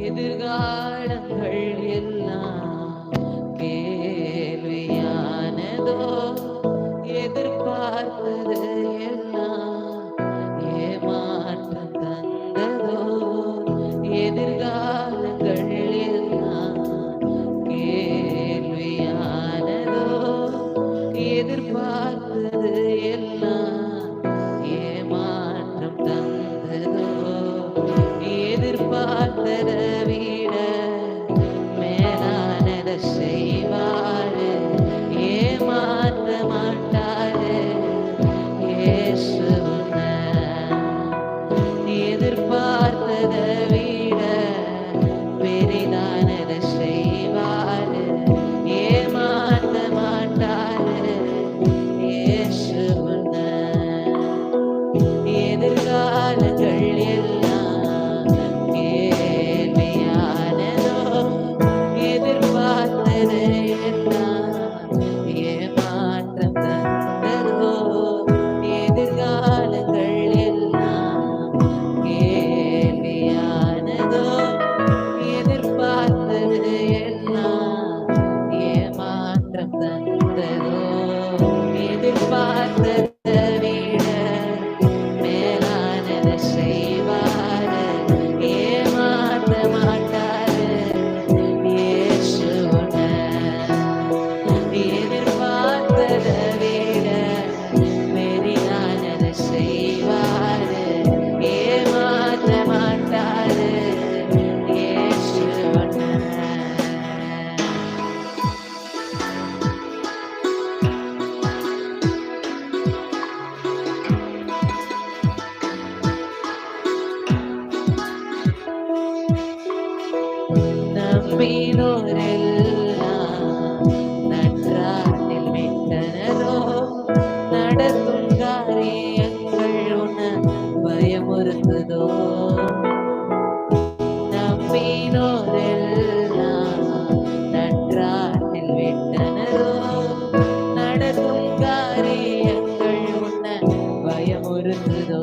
எதிர்காலங்கள் எல்லாம் கேள்வியானதோ எதிர்பார்த்தது முடியாது இயேசு വീണോരെല്ലാം നട്ടാറിൽ വിത്തനരോ നടത്തും കാര്യങ്ങൾ ഉണ് ഭയമുറുത്തതോ നമ്മീനോരെല്ലാം നട്ടാറിൽ വിത്തനരോ നടത്തും കാര്യങ്ങൾ ഉണ് ഭയമുറുത്തതോ